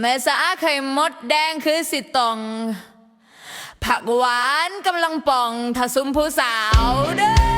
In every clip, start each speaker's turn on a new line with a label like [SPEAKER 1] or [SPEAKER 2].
[SPEAKER 1] แม่สาไข่มดแดงคือสิตอง ผักหวานกำลังป่องถ้าซุ้มผู้สาวเด้อ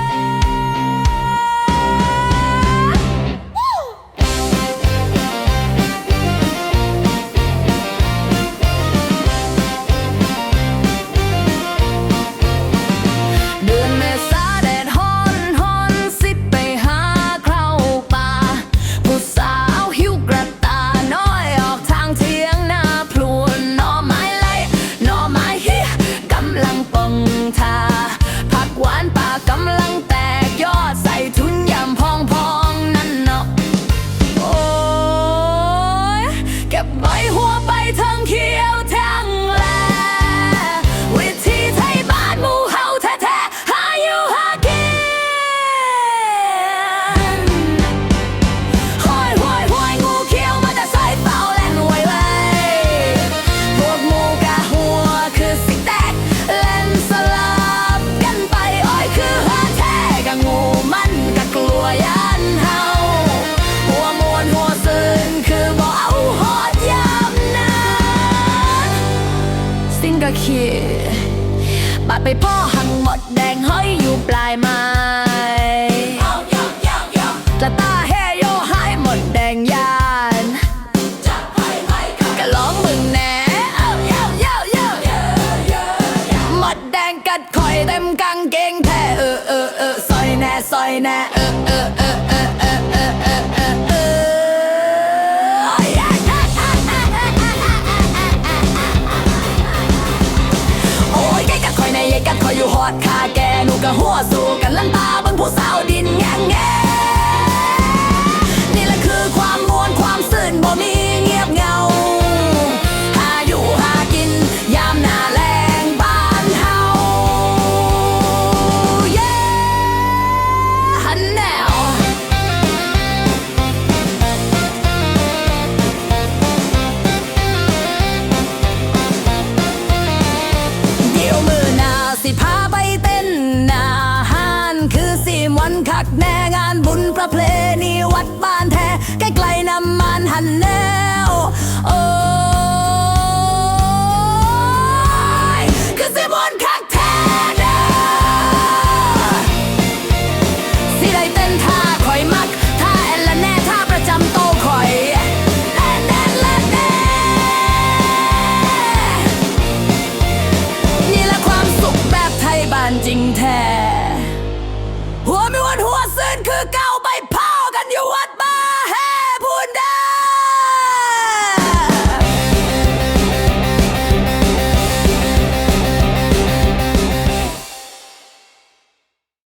[SPEAKER 1] ็ขี้บาดไปพ่อหังหมดแดงห้อยอยู่ปลายไม้จะตาเฮโยหายหมดแดงยานก็ร้องมึงแน่หมดแดงกัดคอยเต็มกางเกงแท้เออเออเออซอยแน่ซอยแน่เออเออเออเออเออเออ อดคาแกหนูก็หัวสู้กันลันตาบนผู้สาวดินแงงแง I never